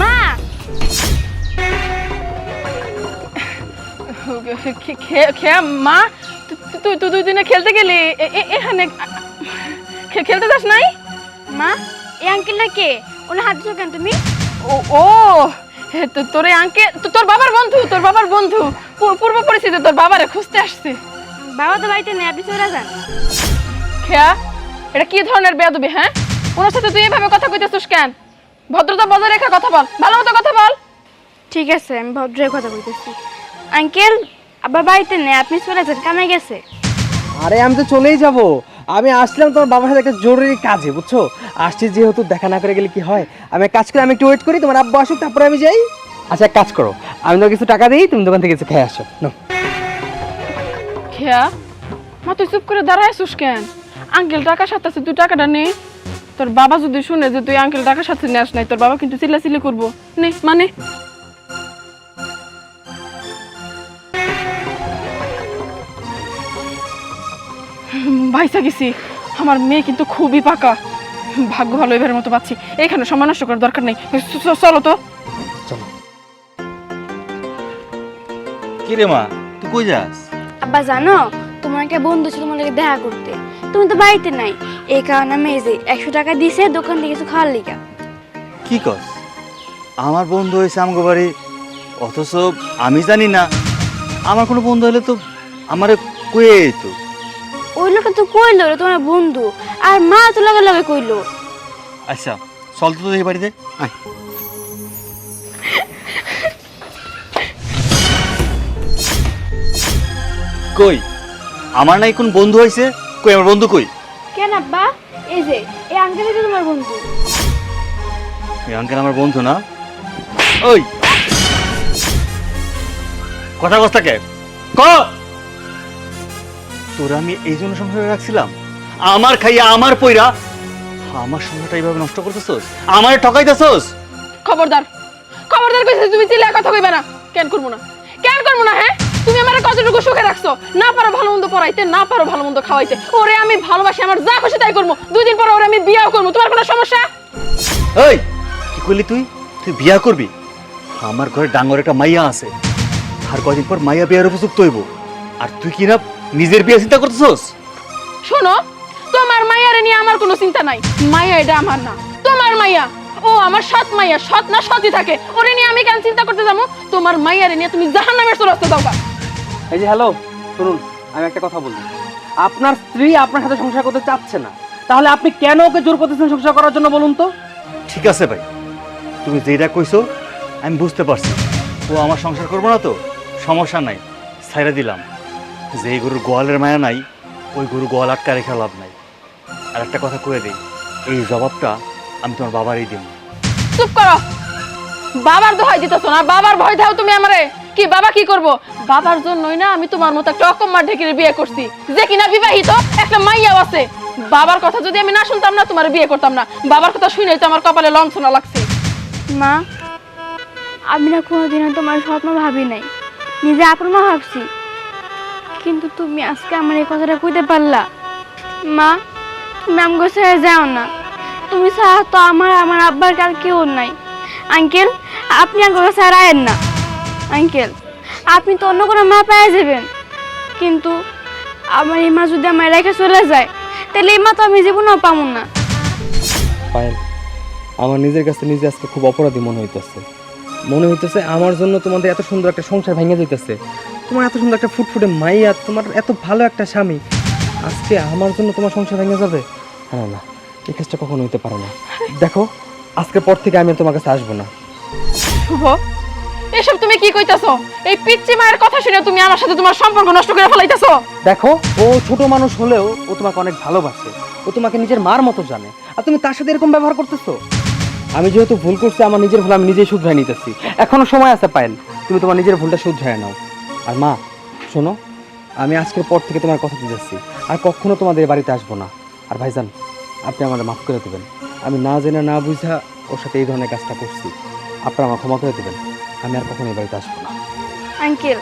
মা! মা তুই তুই দুই দিনে খেলতে গেলি? এ- এ- এখানে খেলতে যাস নাই? মা এই আঙ্কেলটা কে? ওনার হাত দিছো কেন তুমি? ও ও তো- তোর আঙ্কে তোর বাবার বন্ধু তোর বাবার বন্ধু। পূর্ব পরিচিত তোর বাবারে খুঁজতে আসছে। বাবা তো বাড়িতে নেই আপনি চলে যান। খেয়া এটা কি ধরনের বেয়াদবি হ্যাঁ? ওনার সাথে তুই এভাবে কথা কইতেছিস কেন? ভদ্রতা বজায় রেখে কথা বল। ভালো মতো কথা বল। ঠিক আছে আমি ভদ্রের কথা বলতেছি আঙ্কেল আবার বাড়িতে নেই আপনি চলে যান কামে গেছে। আরে আমি তো চলেই যাব। আমি আসলাম তোমার বাবার সাথে একটা জরুরি কাজে বুঝছ? আসছি যেহেতু দেখা না করে গেলে কি হয়? আমি কাজ করে আমি একটু ওয়েট করি তোমার আব্বু আসুক তারপরে আমি যাই। আচ্ছা এক কাজ করো। আমি তোমাকে কিছু টাকা দিই তুমি দোকান থেকে কিছু খেয়ে আসো। নাও। খেয়া? মা তুই চুপ করে দাঁড়ায় আসুস কেন? আঙ্কেল টাকা সাথে আছে তুই টাকাটা নে। তোর বাবা যদি শুনে যে তুই আঙ্কেল টাকা সাথে নিয়ে আস নাই তোর বাবা কিন্তু চিল্লাচিল্লি করব। নে মানে? ভাইসা গেছি। আমার মেয়ে কিন্তু খুবই পাকা। ভাগ্য ভালো এবারের মতো পাচ্ছি। এখানে সময় নষ্ট করার দরকার নেই। চলো তো। চলো। কি রে মা তুই কই যাস? আব্বা জানো? তোমার একটা বন্ধু ছিল তোমার দেখা করতে। তুমি তো বাড়িতে নাই। এই কারণে আমি এই যে একশো টাকা দিছে দোকান থেকে কিছু খাওয়ার লিগা। কি কস? আমার বন্ধু হয়েছে আমগো বাড়ি। অথচ আমি জানি না। আমার কোনো বন্ধু হলে তো আমারে কয়ে তো ওই লোকটা তো কইলো তোমার বন্ধু। আর মা তো লগে লগে কইলো। আচ্ছা চল তো এই বাড়িতে। আয়। কই? আমার নাই কোন বন্ধু হয়েছে কই আমার বন্ধু কই? কেন আব্বা? এই যে এই আঙ্কেলই তো তোমার বন্ধু। এই আঙ্কেল আমার বন্ধু না? ওই! কথা কস্তা কে ক! তোরা আমি এই জন্য সংসারে রাখছিলাম। আমার খাইয়া আমার পইরা। আমার সংসারটা এইভাবে নষ্ট করতেছস? আমার ঠকাইতেছস? খবরদার। খবরদার কইছে তুমি চিল্লা কথা কইবে না। কেন করব না? কেন করব না হ্যাঁ? তুমি আমার কতটুকু সুখে রাখছো? না পারো ভালো মন্দ পড়াইতে না পারো ভালো মন্দ খাওয়াইতে। ওরে আমি ভালোবাসি আমার যা খুশি তাই করব। দুই দিন পর ওরে আমি বিয়াও করব। তোমার কোনো সমস্যা? এই কি করলি তুই? তুই বিয়া করবি? আমার ঘরে ডাঙ্গর একটা মাইয়া আছে। আর কয়দিন পর মাইয়া বিয়ার উপযুক্ত হইব। আর তুই কি না নিজের বিয়ে চিন্তা করতেছস? শোনো তোমার মাইয়ারে নিয়ে আমার কোনো চিন্তা নাই। মাইয়া এটা আমার না। তোমার মাইয়া ও আমার সৎ মাইয়া সৎ না সৎই থাকে। ওরে নিয়ে আমি কেন চিন্তা করতে যাব? তোমার মাইয়ারে নিয়ে তুমি জাহান নামের চলে দাও এই যে হ্যালো শুনুন আমি একটা কথা বলি আপনার স্ত্রী আপনার সাথে সংসার করতে চাচ্ছে না। তাহলে আপনি কেন ওকে জোর করতেছেন সংসার করার জন্য বলুন তো? ঠিক আছে ভাই। তুমি যেটা কইছো আমি বুঝতে পারছি। ও আমার সংসার করব না তো? সমস্যা নাই ছাইরা দিলাম। যে গরুর গোয়ালের মায়া নাই ওই গরু গোয়াল আটকা রেখে লাভ নাই। আর একটা কথা কয়ে দিই এই জবাবটা আমি তোমার বাবারই দিব। চুপ করো! বাবার দোহাই দিতেছো না? বাবার ভয় দাও তুমি আমারে। কি, বাবা কি করব? বাবার জন্যই না আমি তোমার মতো একটা অকম্মার ঢেকিরে বিয়ে করছি। যে কিনা বিবাহিত, একটা মাইয়াও আছে। বাবার কথা যদি আমি না শুনতাম না, তোমার বিয়ে করতাম না। বাবার কথা শুনেই তো আমার কপালে লঞ্চনা লাগছে। মা, আমি না কোনোদিনও তোমার স্বপ্ন ভাবি নাই। নিজে আপন মা ভাবছি। কিন্তু তুমি আজকে আমার এই কথাটা কইতে পারলা। মা, তুমি ছেড়ে যাও না। তুমি ছাড়া তো আমার আমার আব্বার কার কেউ নাই। আঙ্কেল, আপনি আঙ্কেল স্যার আয়েন না। আঙ্কেল, আপনি তো অন্য কোনো মা পেয়ে যাবেন। কিন্তু আমার এই মা যদি আমার রেখে চলে যায়, তাহলে এই মা তো আমি জীবনেও পাবো না। পায়েল, আমার নিজের কাছে নিজে আজকে খুব অপরাধী মনে হইতেছে। মনে হইতেছে আমার জন্য তোমাদের এত সুন্দর একটা সংসার ভেঙে যাইতেছে। তোমার এত সুন্দর একটা ফুটফুটে মাইয়া, তোমার এত ভালো একটা স্বামী। আজকে আমার জন্য তোমার সংসার ভেঙে যাবে? না না, এই কাজটা কখনো হইতে পারে না। দেখো আজকের পর থেকে আমি তোমার কাছে আসব না। শুভ এসব তুমি কি কইতাছো? এই পিচ্চি মায়ের কথা শুনে তুমি আমার সাথে তোমার সম্পর্ক নষ্ট করে ফেলাইতাছো? দেখো ও ছোট মানুষ হলেও ও তোমাকে অনেক ভালোবাসে। ও তোমাকে নিজের মার মতো জানে। আর তুমি তার সাথে এরকম ব্যবহার করতেছো? আমি যেহেতু ভুল করছি আমার নিজের ভুল আমি নিজেই শুধরাই নিতেছি। এখনও সময় আছে পায়েল। তুমি তোমার নিজের ভুলটা শুধরায় নাও। আর মা শোনো আমি আজকের পর থেকে তোমার কথা দিতেছি। আর কখনো তোমাদের বাড়িতে আসব না। আর ভাইজান আপনি আমাদের মাফ করে দেবেন। আমি না জেনে না বুঝা ওর সাথে এই ধরনের কাজটা করছি। আপনারা আমার ক্ষমা করে দেবেন। আমি আর কখনো এই বাড়িতে আসব না। আঙ্কেল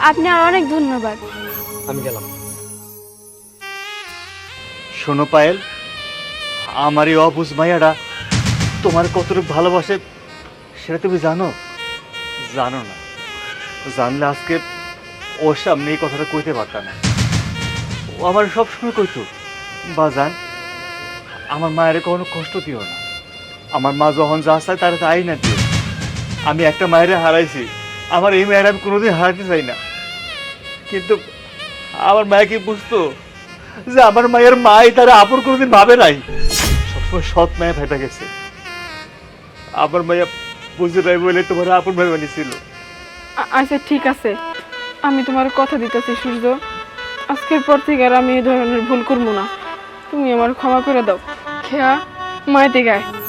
আপনি আর অনেক ধন্যবাদ। আমি গেলাম। শোনো পায়েল আমার এই অবুজ মাইয়াটা তোমার কতটুকু ভালোবাসে সেটা তুমি জানো? জানো না। জানলে আজকে ওর সামনে এই কথাটা কইতে পারতাম। না ও আমার সবসময় কইতো বাজান আমার মায়ের কোনো কষ্ট দিও না। আমার মা যখন যা চায় তারা তাই না দিও। আমি একটা মায়ের হারাইছি। আমার এই মায়ের আমি কোনোদিন হারাতে চাই না। কিন্তু আমার মায়ে কি বুঝতো যে আমার মায়ের মাই তারা আপন কোনোদিন ভাবে নাই? সবসময় সৎ মায়ে ভেবে গেছে। আমার মায়া বুঝে নাই বলে তোমার আপন ভাই বানিয়েছিল। আচ্ছা ঠিক আছে। আমি তোমার কথা দিতেছি, সূর্য। আজকের পর থেকে আর আমি এই ধরনের ভুল করব না। তুমি আমার ক্ষমা করে দাও। Care, my dear guy.